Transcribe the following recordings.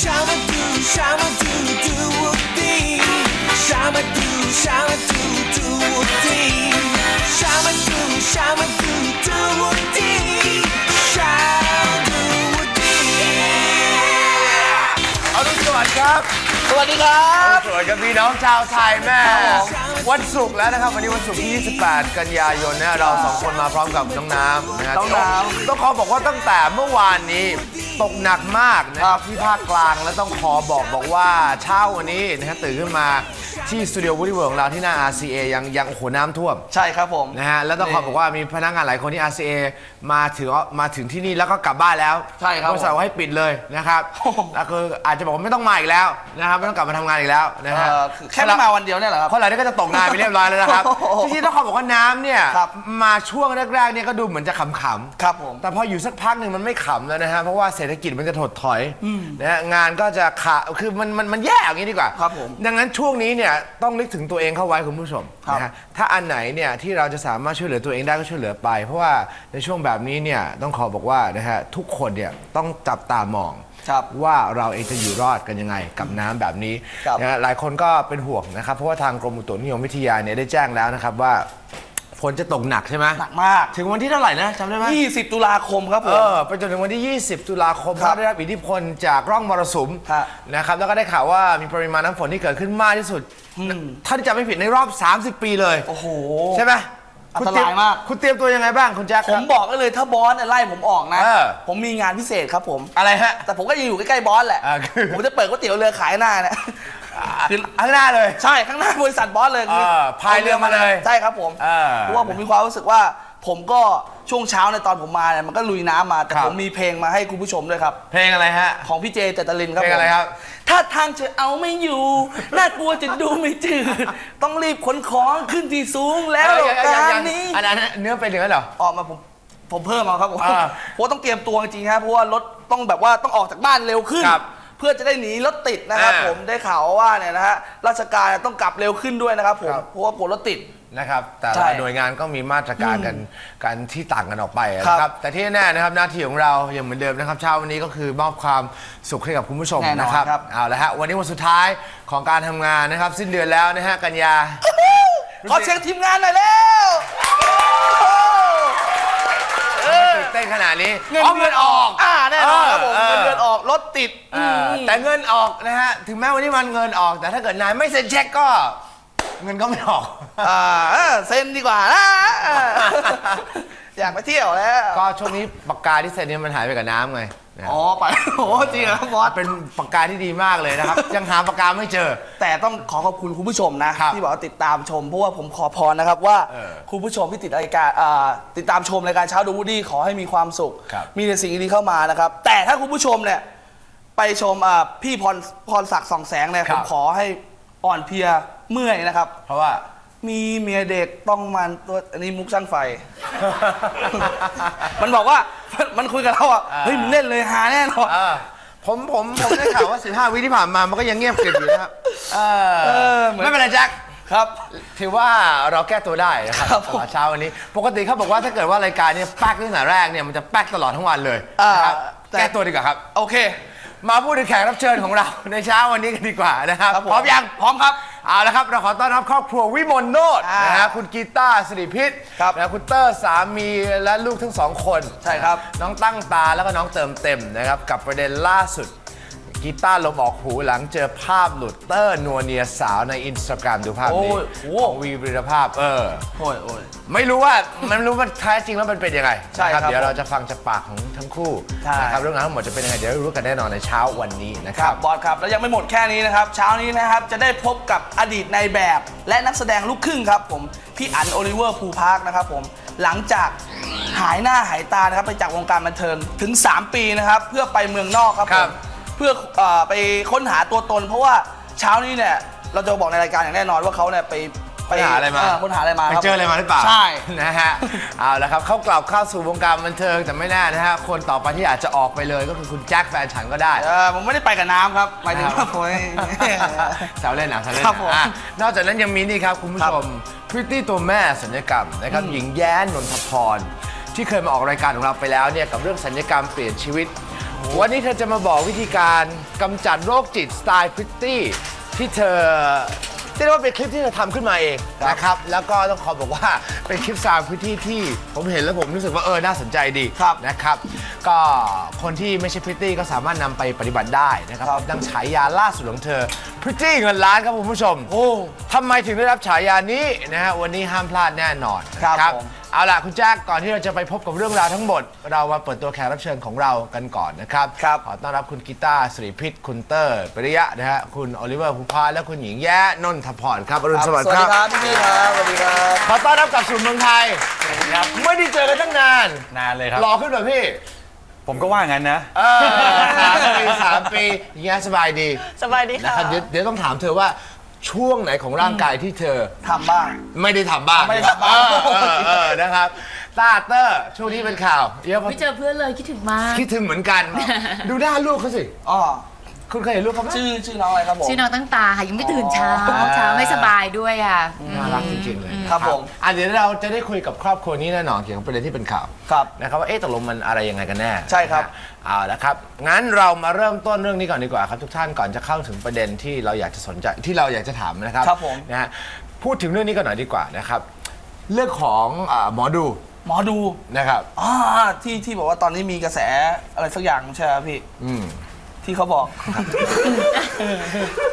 Shama do, shama do, do a thing. Shama do, shama do, do a thing. Shama do, shama do, do a thing. Shama do a thing. เอาทุกสวัสดีครับ สวัสดีครับสวัสดีครับพี่น้องชาวไทยแม่ครับผมวันศุกร์แล้วนะครับ วันนี้วันศุกร์ที่ 28 กันยายนนะเราสองคนมาพร้อมกับน้องน้ำนะฮะน้องน้ำ ต้องขอบอกว่าตั้งแต่เมื่อวานนี้ ตกหนักมากนะครับที่ภาคกลางและต้องขอบอกบอกว่าเช้าวันนี้นะฮะตื่นขึ้นมา ที่สตูดิโอวูดี้เวิร์ของเราที่หน้า RCA ยังยังโอ้โหน้ำท่วมใช่ครับผม นะฮะแล้วต้องขอบอกว่ามีพนักงานหลายคนที่ RCA มาถึงมาถึงที่นี่แล้วก็กลับบ้านแล้วใช่ครับบริษัทบอกให้ปิดเลยนะครับโอ้โห แล้วคืออาจจะบอกว่าไม่ต้องมาอีกแล้วนะครับไม่ต้องกลับมาทำงานอีกแล้วนะฮะเอ่อคือแค่ไม่มาวันเดียวเนี่ยเหรอครับ คนเหล่านี้ก็จะตกงานไปเรียบร้อยแล้วนะครับโอ้โหจริงๆต้องขอบอกว่าน้ำเนี่ยครับ มาช่วงแรกๆเนี่ยก็ดูเหมือนจะขำๆครับผมแต่พออยู่สักพักหนึ่งมันไม่ขำแล้วนะฮะ เพราะว่าเศรษฐกิจมันจะถดถอยนะฮะงานก็จะขาคือมันมันมันแย่อย่างนี้ดีกว่าครับผมดังนั้นช่วงนี้เนี่ยต้องนึกถึงตัวเองเข้าไว้คุณผู้ชมครับ นะฮะถ้าอันไหนเนี่ยที่เราจะสามารถช่วยเหลือตัวเองได้ก็ช่วยเหลือไป เพราะว่าในช่วงแบบนี้เนี่ยต้องขอบอกว่านะฮะทุกคนเนี่ยต้องจับตามอง ครับ ว่าเราเองจะอยู่รอดกันยังไงกับน้ำแบบนี้ครับ นะฮะหลายคนก็เป็นห่วงนะครับ เพราะว่าทางกรมอุตุนิยมวิทยาเนี่ยได้แจ้งแล้วนะครับว่า ฝนจะตกหนักใช่ไหมหนักมาก ถึงวันที่เท่าไหร่นะจำได้ไหม20 ตุลาคมครับผเอม อไปจนถึงวันที่ 20 ตุลาคมครับได้รับอิทธิพลจากร่องมรสุมฮะนะครับแล้วก็ได้ข่าวว่ามีปริมาณน้ำฝนที่เกิดขึ้นมากที่สุดถ้าที่จำไม่ผิดในรอบ 30 ปีเลยโอ้โห ใช่ไหมอันคุณตเตรีรายมาก คุณเตรียมตัวยังไงบ้างคุณแจ็คผมบอกก็เลยถ้าบอสเนี่ยไล่ผมออกนะ เออ ผมมีงานพิเศษครับผม อะไรฮะ แต่ผมก็ยังอยู่ใกล้ๆบอสแหละ อ่าคือ ผมจะเปิดก๋วยเตี๋ยวเรือขายหน้าเนี่ย คือข้างหน้าเลย ใช่ข้างหน้าบริษัทบอสเลยคือเออพายเรือมาเลยใช่ครับผมเออเพราะว่าผมมีความรู้สึกว่า ผมก็ช่วงเช้าในตอนผมมาเนี่ยมันก็ลุยน้ำมาแต่ครับ ผมมีเพลงมาให้คุณผู้ชมด้วยครับ เพลงอะไรฮะ ของพี่เจเจตลินครับเพลงอะไรผมครับ ถ้าทางจะเอาไม่อยู่ น่ากลัวจะดูไม่จืด ต้องรีบขนของขึ้นที่สูงแล้วเออยังยังการยังนี้ อันนั้นเนื้อเป็นอย่างนั้นเหรอ ออกมาผมผมเพิ่มเอาครับผมอ่าเพราะว่าต้องเตรียมตัวจริงๆครับเพราะว่ารถต้องแบบว่าต้องออกจากบ้านเร็วขึ้น ครับเพื่อจะได้หนีรถติดนะครับอ่า ผมได้ข่าวว่าเนี่ยนะฮะราชการต้องกลับเร็วขึ้นด้วยนะครับผมครับเพราะว่ากลัวรถติด นะครับแต่ใช่ละหน่วยงานก็มีมาตรการกันกันที่ต่างกันออกไปนะคครัรับบแต่ที่แน่ๆนะครับหน้าที่ของเราอย่างเหมือนเดิมนะครับเช้าวันนี้ก็คือมอบความสุขให้กับคุณผู้ชมแน่นอนนะครับครับ เอาละฮะวันนี้วันสุดท้ายของการทำงานนะครับ สิ้นเดือนแล้วนะฮะกันยา ขอเช็คทีมงานหน่อยแล้วตื่น เต้นขนาดนี้อ๋อเงินออกอ่าแน่นอนครับผมเออเงินเดือนออกรถติดเออแต่เงินออกนะฮะถึงแม้วันนี้มันเงินออก แต่ถ้าเกิดนายไม่เซ็นเช็คก็ เงินก็ไม่ออกอ่าเออเซ็นดีกว่านะอยากไปเที่ยวแล้ว ก็ช่วงนี้ปากกาที่เซ็นเนี่ยมันหายไปกับน้ำไงนะ อ๋อไปโอ้จริงเหรอครับบอสเป็นปากกาที่ดีมากเลยนะครับ ยังหาปากกาไม่เจอ แต่ต้องขอขอบคุณคุณผู้ชมนะครับที่บอกว่าติดตามชม เพราะว่าผมขอพรนะครับว่าเออคุณผู้ชมที่ติดรายการอ่าติดตามชมรายการเช้าดูวูดดี้ขอให้มีความสุขครับมีแต่สิ่งดีๆเข้ามานะครับ แต่ถ้าคุณผู้ชมเนี่ยไปชมอ่าพี่พรพรศักดิ์สองแสงเนี่ยผมขอให้อ่อนเพลียเมื่อยนะครับ เพราะว่า มีเมียเด็กต้องมันตัวอันนี้มุกช่างไฟ มันบอกว่ามันคุยกับเราอะอ่าเฮ้ยมึงเล่นเลยหาแน่นอนเออผมผมผมได้ข่าวว่า 15 วิที่ผ่านมามันก็ยังเงียบกริบอยู่นะครับเออเออเหมือนไม่เป็นไรแจ็คครับ ถือว่าเราแก้ตัวได้นะครับครับผมตลอดเช้าวันนี้ ปกติเขาบอกว่าถ้าเกิดว่ารายการเนี่ยแป๊กตั้งแต่แรกเนี่ยมันจะแป๊กตลอดทั้งวันเลยอ่านะครับแต่ แก้ตัวดีกว่าครับ โอเคมาพูดถึงแขกรับเชิญของเราในเช้าวันนี้กันดีกว่านะครับครับผมพร้อมยัง พร้อมครับ เอาละครับ เราขอต้อนรับครอบครัววิมลโนดอ่านนะฮะคุณกีตาร์สิริพิษครับนะคุณเตอร์สามีและลูกทั้งสองคนใช่ครับ น้องตั้งตาแล้วก็น้องเติมเต็มนะครับกับประเด็นล่าสุด กีตาร์ลมออกหูหลังเจอภาพหลุดเตอร์นัวเนียสาวในอินสตาแกรมดูภาพนี้โอ้ยโอ้ ของวีวิรภาพ เออ โอ้ยโอ้ย ไม่รู้ว่ามันไม่รู้ว่าแท้จริงแล้วมันเป็นยังไงใช่ครับนะเดี๋ยวเราจะฟังจากปากของทั้งคู่ใช่ นะครับเรื่องราวทั้งหมดจะเป็นยังไงเดี๋ยวรู้กันแน่นอนในเช้าวันนี้นะคครัรับบอสครับ แล้วยังไม่หมดแค่นี้นะครับ เช้านี้นะครับ จะได้พบกับอดีตในายแบบ และนักแสดงลูกครึ่งครับผม พี่อันโอลิเวอร์ภูพาร์คนะครับผม หลังจากหายหน้าหายตานะครับ ไปจากวงการบันเทิงถึง 3 ปีนะครับ เพื่อไปเมืองนอกครับคผรับมเพื่อเอ่อไปค้นหาตัวตน เพราะว่าเช้านี้เนี่ยเราจะบอกในรายการอย่างแน่นอนว่าเขาเนี่ยไปค้นหาอะไรมาเค้นหาอะไรมาไปครับ เจออะไรมาหรือเปล่าใช่ นะฮะ เอาละครับเขากลับเข้าสู่วงการบันเทิงแต่ไม่แน่นะฮะคนต่อไปที่อาจจะออกไปเลยก็คือคุณแจ็คแฟนฉันก็ได้ เออผมไม่ได้ไปกับน้ำครับหมายถึงว่าผม แซวเล่นนะแซวเล่นครับผมนะอะนอกจากนั้นยังมีนี่ครับ คุณผู้ชมพริตตี้ตัวแม่สัญญกรรมนะครับหญิงแย้นนทพร ที่เคยมาออกรายการของเราไปแล้วเนี่ยกับเรื่องสัญญกรรมเปลี่ยนชีวิต วันนี้เธอจะมาบอกวิธีการกำจัดโรคจิตสไตล์พริตตี้ ที่เธอเรียกได้ว่าเป็นคลิปที่เธอทำขึ้นมาเองนะครับ แล้วก็ต้องขอบอกว่าเป็นคลิปสไตล์พริตตี้ที่ผมเห็นแล้วผมรู้สึกว่าเออน่าสนใจดีครับนะครับ ก็คนที่ไม่ใช่พริตตี้ก็สามารถนำไปปฏิบัติได้นะครับครับ ดังฉายาล่าสุดของเธอพริตตี้เงินล้านครับคุณผู้ชม โอ้ ทำไมถึงได้รับฉายานี้นะฮะวันนี้ห้ามพลาดแน่นอนนะครับครับผม เอาล่ะคุณแจ็คก่อนที่เราจะไปพบกับเรื่องราวทั้งหมด เรามาเปิดตัวแขกรับเชิญของเรากันก่อนนะครับครับขอต้อนรับคุณกีตาร์สิริพิษคุณเตอร์ปริยะนะฮะคุณโอลิเวอร์ภูพาและคุณหญิงแย้นนทพรครับอรุณสวัสดิ์ครับ ครับพี่พี่ครับสวัสดีครับขอต้อนรับกลับสู่เมืองไทยครับไม่ได้เจอกันตั้งนานนานเลยครับ หล่อขึ้นแบบพี่ผมก็ว่างั้นนะ เออสามปีสามปีหญิงแย้สบายดีสบายดีนะค่ะ ครับเดี๋ยวเดี๋ยวต้องถามเธอว่า ช่วงไหนของร่างกายที่เธอทำบ้าง ไม่ได้ทำบ้างไม่ได้ทำบ้าง เออเออเออนะครับตาเตอร์ช่วงนี้เป็นข่าวเยอะพอไม่เจอเพื่อนเลยคิดถึงมาก คิดถึงเหมือนกัน ดูหน้าลูกเขาสิ อ๋อ คุณเคยเห็นลูกเขาไหมชื่อชื่อน้องอะไรครับผม ชื่อน้องตั้งตาค่ะยังไม่ตื่นเช้าอ๋อเช้าไม่สบายด้วยค่ะน่ารักจริงๆเลยครับผม อะเดี๋ยวเราจะได้คุยกับครอบครัวนี้แน่นอนเกี่ยวกับประเด็นที่เป็นข่าว ครับ นะครับว่าเอ๊ะตกลงมันอะไรยังไงกันแน่ใช่ครับ นะฮะเอาละครับ งั้นเรามาเริ่มต้นเรื่องนี้ก่อนดีกว่าครับ ทุกท่านก่อนจะเข้าถึงประเด็นที่เราอยากจะสนใจที่เราอยากจะถามนะครับครับผม นะฮะพูดถึงเรื่องนี้กันหน่อยดีกว่านะครับ เรื่องของอ่าหมอดูหมอดูนะครับอ่าที่ที่บอกว่าตอนนี้มีกระแสอะไรสักอย่างใช่ไหมครับพี่ อืม ที่เขาบอก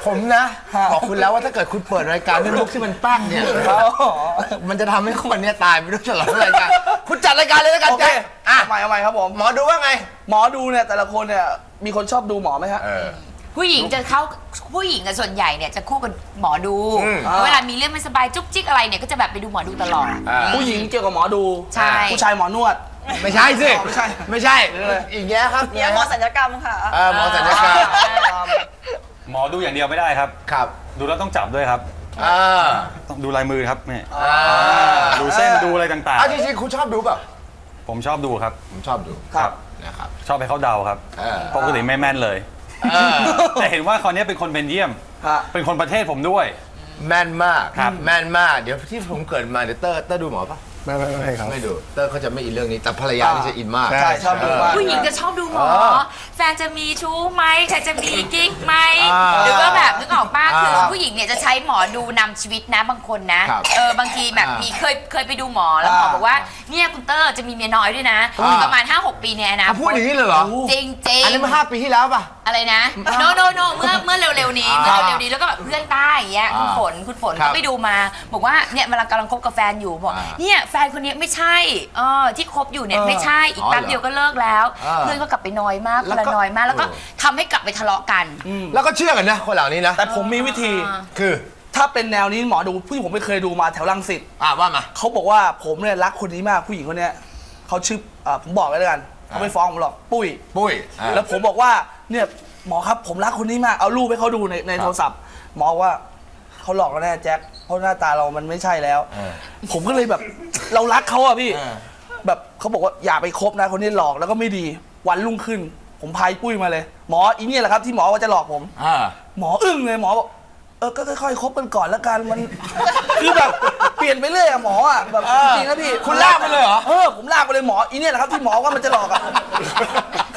ผมนะ ฮะ บอกคุณแล้วว่าถ้าเกิดคุณเปิดรายการด้วยลุกที่มันปั้งเนี่ย มันจะทำให้คนเนี่ยตายไปด้วยตลอดรายการ คุณจัดรายการเลยแล้วกันโอเคแจ๊คอะเอาใหม่เอาใหม่ครับผม หมอดูว่าไง หมอดูเนี่ยแต่ละคนเนี่ยมีคนชอบดูหมอไหมฮะเออผู้หญิงจะเข้าผู้หญิงกับส่วนใหญ่เนี่ยจะคู่กับหมอดูอืม เวลามีเรื่องไม่สบายจุกจิกอะไรเนี่ยก็จะแบบไปดูหมอดูตลอด อ่า ผู้หญิงเกี่ยวกับหมอดู ใช่ ผู้ชายหมอนวด ไม่ใช่สิอ๋อไม่ใช่ ไม่ใช่เรื่องอะไรอีกแย่ครับเนี่ยหมอสัญญกรรมค่ะเออหมอสัญญกรรมหมอดูอย่างเดียวไม่ได้ครับ ครับ ดูแล้วต้องจับด้วยครับเออต้องดูลายมือครับนี่อ่าดูเส้นดูอะไรต่างเอาจริงๆคุณชอบดูเปล่าๆผมชอบดูครับ ผมชอบดูครับนะครับ ชอบให้เขาเดาครับเออปกติไม่แม่นเลยเออแต่เห็นว่าคนนี้เป็นคนเบนเยียมฮะเป็นคนประเทศผมด้วย แม่นมากครับ แม่นมาก เดี๋ยวที่ผมเกิดมาเดี๋ยวเตอร์เตอร์ดูหมอปะ ไม่ไม่ไม่ครับ ไม่ดูเตอร์เขาจะไม่อินเรื่องนี้แต่ภรรยานี่จะอินมาก ใช่ใช่ชอบดูมาก ผู้หญิงจะชอบดูหมอเออแฟนจะมีชู้ไหมใครจะมีกิ๊กไหมอ่าหรือว่าแบบนึกออกป้าคืออ่าผู้หญิงเนี่ยจะใช้หมอดูนำชีวิตนะบางคนนะ ครับเออบางทีแบบอ่ามีมีเคยเคยไปดูหมอแล้วหมออ่า บอกว่าเนี่ยคุณเตอร์จะมีเมียน้อยด้วยนะอ่า ประมาณ 5-6 ปีเนี่ยนะเขาพูดอย่างนี้เลยเหรอ จริงจริงอันนี้มาห้าปีที่แล้วป่ะ อะไรนะโนโนโนเมื่อเมื่อเร็วๆนี้อ่าเมื่อเร็วๆนี้แล้วก็แบบเพื่อนใต้อย่างเงี้ยคุณอ่าฝนคุณฝนครัก็บไปดูมา บอกว่าเนี่ยเวลากำลังคบกับแฟนอยู่บอกอ่า เนี่ยแฟนคนนี้ไม่ใช่เออที่คบอยู่เนี่ยเออไม่ใช่อีกแป๊บอ๋อเหรอเดียวก็เลิกแล้วอ่าเพื่อนก็กลับไปนอยมากแล้ควนก็ละนอยมาก แล้วก็เออ ทำให้กลับไปทะเลาะกัน แล้วก็เชื่อกันนะคนเหล่านี้นะแต่ผมมีวิธี อ่า คือถ้าเป็นแนวนี้หมอดูผู้หญิงผมไม่เคยดูมาแถวรังสิตอ่าว่ามา เขาบอกว่าผมเนี่ยรักคนนี้มากผู้หญิงคนเนี้ยเขาชื่ออ่าผมบอกไว้แล้วกันเขาไม่ฟ้องผมหรอกปุ้ย ปุ้ยอ่า แล้วผมบอกว่าเนี่ยหมอครับผมรักคนนี้มากเอารูปให้เขาดูในในโทรศัพท์หมอว่า เขาหลอกเราแน่แจ็คเพราะหน้าตาเรามันไม่ใช่แล้วเออผมก็เลยแบบ เรารักเขาอะพี่เออแบบเขาบอกว่าอย่าไปคบนะคนนี้หลอกแล้วก็ไม่ดีวันรุ่งขึ้น ผมพายปุ้ยมาเลย หมออีเนี่ยแหละครับที่หมอว่าจะหลอกผม อ่า หมออึ้งเลยหมอบอกเออก็ค่อยๆคบกันก่อนแล้วกันมัน คือแบบเปลี่ยนไปเรื่อยอะหมออะแบบเออจริงๆนะพี่คุณลากไปเลยเหรอ เออผมลากไปเลยหมออีเนี่ยแหละครับที่หมอว่ามันจะหลอกอะ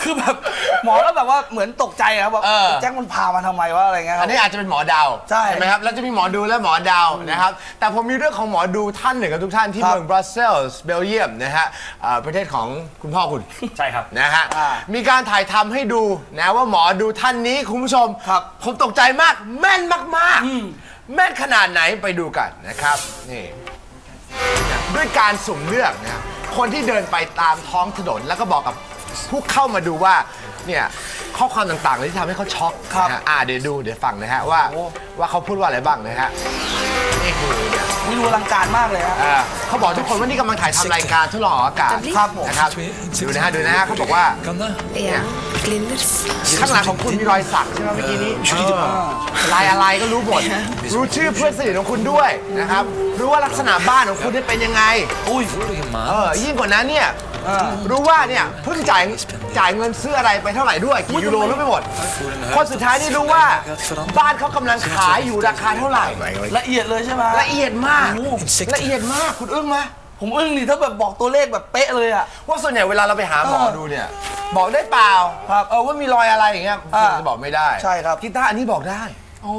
คือแบบหมอแล้วแบบว่าเหมือนตกใจอะครับแบบเออ แจ็คมันพามาทำไมวะอะไรเงี้ยคอัรับ นนี้อาจจะเป็นหมอดาวใช่ไหมครับแล้วจะมีหมอดูและหมอดาวนะครับ แต่ผมมีเรื่องของหมอดูท่านหนึ่งกับทุกท่านที่ครับ เมืองบรัสเซลส์เบลเยียมนะฮะอ่าประเทศของคุณพ่อคุณ ใช่ครับ นะฮะ อ่ามีการถ่ายทำให้ดูนะว่าหมอดูท่านนี้คุณผู้ชม ครับ ผมตกใจมากแม่นมากๆ แม่นขนาดไหนไปดูกันนะครับ นี่ ด้วยการสุ่มเลือกนะครับคนที่เดินไปตามท้องถนนแล้วก็บอกกับ ผู้เข้ามาดูว่าเนี่ยข้อความต่างๆเลยที่ทำให้เขาช็อกครับ นะฮะอ่าเดี๋ยวดูเดี๋ยวฟังนะฮะว่าโอ้ว่าเขาพูดว่าอะไรบ้างนะฮะนี่คือเนี่ยวิดูอลังการมากเลยฮะ อ่าเขาบอกทุกคนว่านี่กำลังถ่ายทำรายการทดลองออกอากาศครับผม นะครับดูนะฮะดูนะฮะเขาบอกว่า Ja, glillers. ข้างหลังของคุณมีรอยสักใช่ไหมเมื่อกี้นี้เออลายอะไรก็รู้หมด รู้ชื่อเพื่อนสนิทของคุณด้วยนะครับ รู้ว่าลักษณะบ้านของคุณเนี่ยเป็นยังไงอุ้ยเออยิ่งกว่านั้นเนี่ยอ่า รู้ว่าเนี่ยเพิ่งจ่ายจ่ายเงินซื้ออะไรไปเท่าไหร่ด้วยกี่ยูโรรู้ไปหมด คนสุดท้ายนี่รู้ว่าบ้านเขากำลังขายอยู่ราคาเท่าไหร่ ละเอียดเลยใช่ไหมละเอียดมากโอ้ละเอียดมากคุณอึ้งไหมผมอึ้งนี่ถ้าแบบบอกตัวเลขแบบเป๊ะเลยอะว่าส่วนใหญ่เวลาเราไปหาหมอเออดูเนี่ย บอกได้เปล่าครับเออว่ามีรอยอะไรอย่างเงี้ยอ่าผมจะบอกไม่ได้ ใช่ครับกีตาร์อันนี้บอกได้ โอ้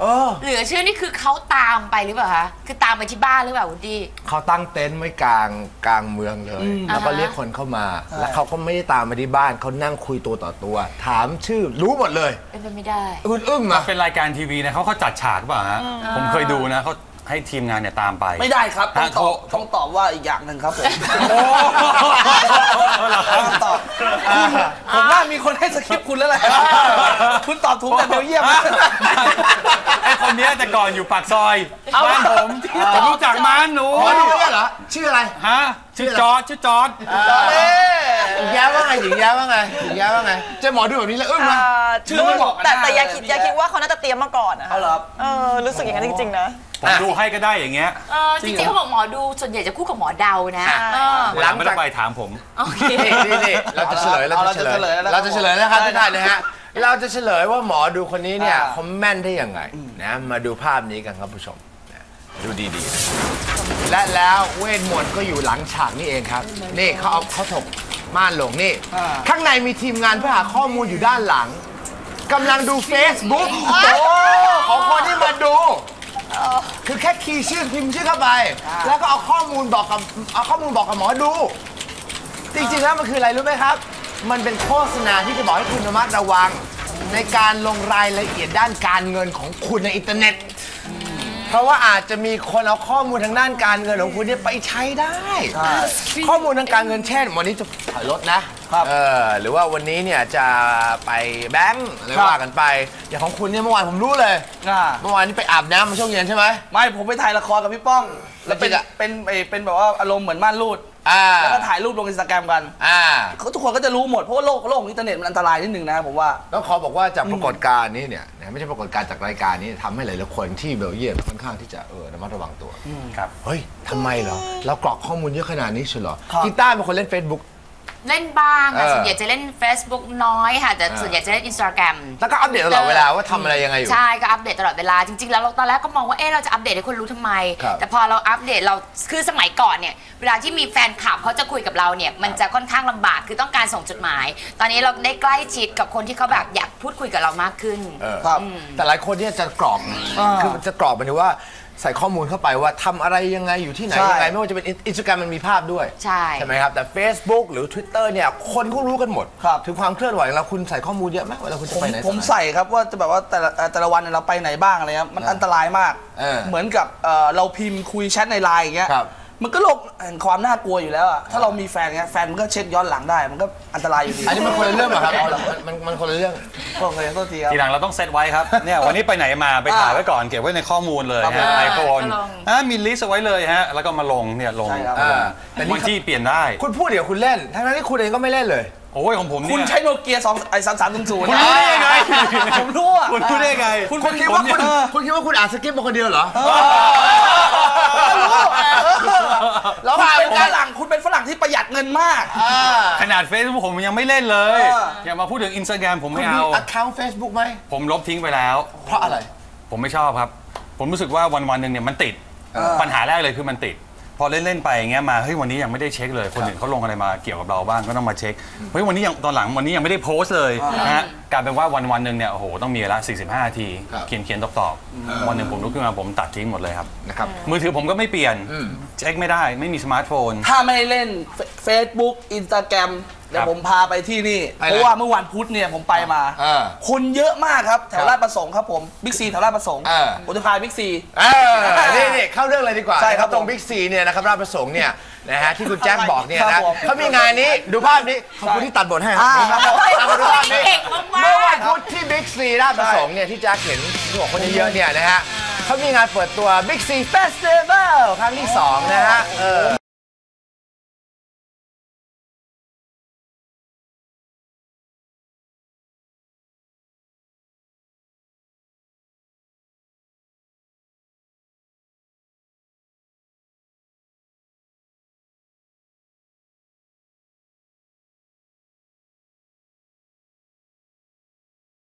เออเหลือเชื่อนี่คือเขาตามไปหรือเปล่าคะคือตามไปที่บ้านหรือเปล่าคุณดี เขาตั้งเต็นท์ไว้กลางกลางเมืองเลย แล้วก็อ่าฮะเรียกคนเข้ามา แล้วเขาก็ไม่ได้ตามมาที่บ้านเขานั่งคุยตัวต่อตัว ถามชื่อรู้หมดเลยเป็นไปไม่ได้คุณอึ้งอะเป็นรายการทีวีนะเขาเขาจัดฉากหรือเปล่าฮะผมเคยดูนะเขา ให้ทีมงานเนี่ยตามไป ไม่ได้ครับต้องตอบฮะโทรต้องตอบว่าอีกอย่างหนึ่งครับผมโอ้เหรอครับต้องตอบคุณผมว่ามีคนให้สคริปต์คุณแล้วแหละคุณตอบถูกแต่เบลเยียมไอคนเนี้ยแต่ก่อนอยู่ปากซอยบ้านผมผมรู้จักมันหนูอ๋อดูเนี่ยเหรอชื่ออะไรฮะชื่อจอร์ดชื่อจอร์ดเอ๊ะหญิงแย้ว่าไงหญิงแย้ว่าไงหญิงแย้ว่าไงเจอหมอดูแบบนี้แล้วอึ้งไหมอ่าชื่อไม่บอกกันแต่หน้าแต่อย่าคิดเลยอย่าคิดว่าเขาน่าจะเตรียมมาก่อนนะเอาเหรอครับเออรู้สึกอย่างนั้นจริงๆนะ ผมดูให้ก็ได้อย่างเงี้ยเออจริงๆเขาบอกหมอดูส่วนใหญ่จะคู่กับหมอเดานะใช่เออหลังไม่ต้องไปถามผม โอเค นี่นี่นี่เราจะเฉลยเอาเราจะเฉลยเราจะเฉลยแล้วนะครับเราจะเฉลยนะครับทุกท่านนะฮะเราจะเฉลยว่าหมอดูคนนี้เนี่ยอ่า เขาแม่นได้ยังไงนะมาดูภาพนี้กันครับผู้ชมนะดูดีๆนะและแล้วเวทมนต์ก็อยู่หลังฉากนี่เองครับ นี่เขาเอาเขาถกม่านลงนี่อ่าข้างในมีทีมงานเพื่อหาข้อมูลอยู่ด้านหลังกำลังดู Facebook ของคนที่มาดู คือแค่คีย์ชื่อพิมพ์ชื่อเข้าไป แล้วก็เอาข้อมูลบอกกับเอาข้อมูลบอกกับหมอดู จริงๆแล้วมันคืออะไรรู้ไหมครับ มันเป็นโฆษณาที่จะบอกให้คุณระมัดระวัง ในการลงรายละเอียดด้านการเงินของคุณในอินเทอร์เน็ต เพราะว่าอาจจะมีคนเอาข้อมูลทางด้านการเงินของคุณเนี่ยไปใช้ได้ ข้อมูลทางการเงินเช่น วันนี้จะถอยรถนะ ครับเออหรือว่าวันนี้เนี่ยจะไปแบงก์อะไรครับ ว่ากันไป อย่างของคุณเนี่ยเมื่อวานผมรู้เลย อ่าเมื่อวานนี้ไปอาบน้ำมาช่วงเย็นใช่ไหม ไม่ผมไปถ่ายละครกับพี่ป้อง แล้วเป็นแล้วจริงอะ เป็นเอ่อเป็นแบบว่าอารมณ์เหมือนม่านรูด อ่าแล้วก็ถ่ายรูปลงอินสตาแกรมกันอ่าเขาทุกคนก็จะรู้หมด เพราะว่าโลกโลกของอินเทอร์เน็ตมันอันตรายนิดนึงนะผมว่า ต้องขอบอกว่าจากปรากฏการณ์นี้เนี่ยนะไม่ใช่ปรากฏการณ์จากรายการนี้ทำให้หลายๆคนที่เบลเยียมค่อนข้างที่จะเออระมัดระวังตัว ครับ เฮ้ยทำไมเหรอ เรากรอกข้อมูลเยอะขนาดนี้เชียวเหรอครับ กีตาร์เป็นคนเล่น Facebook เล่นบ้างค่ะเออ ส่วนใหญ่จะเล่น Facebook น้อยค่ะ แต่ส่วนใหญ่จะเล่น Instagram แล้วก็อัปเดตตลอดเวลาว่าทำอะไรยังไงอยู่ ใช่ก็อัปเดตตลอดเวลาจริงๆ แล้วเราตอนแรกก็มองว่าเอ๊ะเราจะอัปเดตให้คนรู้ทำไม ครับแต่พอเราอัปเดตเราคือสมัยก่อนเนี่ยเวลาที่มีแฟนคลับเขาจะคุยกับเราเนี่ยมันจะค่อนข้างลำบากคือต้องการส่งจดหมาย ตอนนี้เราได้ใกล้ชิดกับคนที่เขาแบบอยากพูดคุยกับเรามากขึ้น เออ ครับ แต่หลายคนเนี่ยจะกรอกนะอ่าคือมันจะกรอกไปถึงว่า ใส่ข้อมูลเข้าไปว่าทำอะไรยังไงอยู่ที่ไหนใช่ ยังไง ไม่ว่าจะเป็นอินสตาแกรมมันมีภาพด้วยใช่ ใช่ไหมครับ แต่ Facebook หรือ Twitter เนี่ยคนเขารู้กันหมด ครับ ถึงความเคลื่อนไหวของเราคุณใส่ข้อมูลเยอะไหมเวลาคุณผจะมไปไหนผมใส่ครับว่าจะแบบว่าแต่ละเอ่อแต่ละวันเนี่ยเราไปไหนบ้างอะไรครับมันอันตรายมาก เออเหมือนกับเอ่อเราพิมพ์คุยแชทในไลน์อย่างเงี้ยครับ มันก็โลกแห่งความน่ากลัวอยู่แล้วอะถ้าเรามีแฟนเงี้ยแฟนมันก็เช็คย้อนหลังได้ มันก็อันตรายอยู่ดีอันนี้มันคนละเรื่องเหรอครับาหมันมันมันคนละเรื่อง โอเคโทษทีครับ ทีหลังเราต้องเซตไว้ครับ เนี่ยวันนี้ไปไหนมาไปถ่ายไว้ก่อนเก็บไว้ในข้อมูลเลยครับฮะไอโฟนก็ลงอะมีลิสต์เอาไว้เลยฮะ แล้วก็มาลงเนี่ยลงใช่ครับ อ่าแต่นี่ วันที่เปลี่ยนได้ คุณพูดเดี๋ยวคุณเล่น ทั้งๆที่คุณเองก็ไม่เล่นเลย โอ้ยของผมเนี่คุณยใช้โนเกียสองไอ้สามสามศูนย์ศูนย์คุณรู้ได้ยังไง ผมรู้อะคุณรู้ได้ไงคุณคุณคิดว่าคุณเออคุณคิดว่าคุณอ่านสคริปต์มาคนเดียวเหรอแล้วคุณเป็นฝรั่งคุณเป็นฝ รั่งที่ประหยัดเงินมาก ขนาด Facebook ผมยังไม่เล่นเลยเออ อย่ามาพูดถึง Instagram ผมคุณไม่มี เอา account Facebook ไหม ผมลบทิ้งไปแล้ว เพราะอะไร ผมไม่ชอบครับ ผมรู้สึกว่าวันวันๆหนึ่งเนี่ยมันติดเออปัญหาแรกเลยคือมันติด พอเล่นเล่นๆไปอย่างเงี้ยมาเฮ้ยวันนี้ยังไม่ได้เช็คเลย คนอื่นเขาลงอะไรมาเกี่ยวกับเราบ้างก็ต้องมาเช็คเฮ้ยวันนี้ยังตอนหลังวันนี้ยังไม่ได้โพสต์เลยนะฮะกลายเป็นว่าวันวันๆหนึ่งเนี่ยโอ้โหต้องมีเวละ45นาทีครับเขียนเขียนตอบตอบๆวันหนึ่งผมลุกขึ้นมาผมตัดทิ้งหมดเลยครับ นะครับ มือถือผมก็ไม่เปลี่ยนอืม เช็คไม่ได้ไม่มีสมาร์ทโฟน ถ้าไม่เล่น Facebook Instagram เดี๋ยวครับผมพาไปที่นี่ ไปไหนเพราะว่าเมื่อวันพุธเนี่ยผมไปมาเออคนเยอะมากครับแถครัวบลาดประสงค์ครับผมบิ๊กซีแถวลาดประสงค์เออ ผมจะพาบิ๊กซี เออนี่นี่เข้าเรื่องเลยดีกว่าใช่ครับนะตรงผมบิ๊กซีเนี่ยนะครับราชประสงค์เนี่ยนะฮะที่คุณแจ็คบอกเนี่ยครันะบผมเขามีงานนี้ดูภาพนี้ขอบคุณที่ตัดบทให้อ่าครับผมเอามาดูภาพนี้เก่งมากๆ เมื่อวันพุธที่บิ๊กซีราชประสงค์เนี่ยที่แจ็คเห็นที่บอกคนเยอะๆเนี่ยนะฮะเขามีงานเปิดตัวบิ๊กซีเฟสติวัลครั้งที่สองนะฮะเออ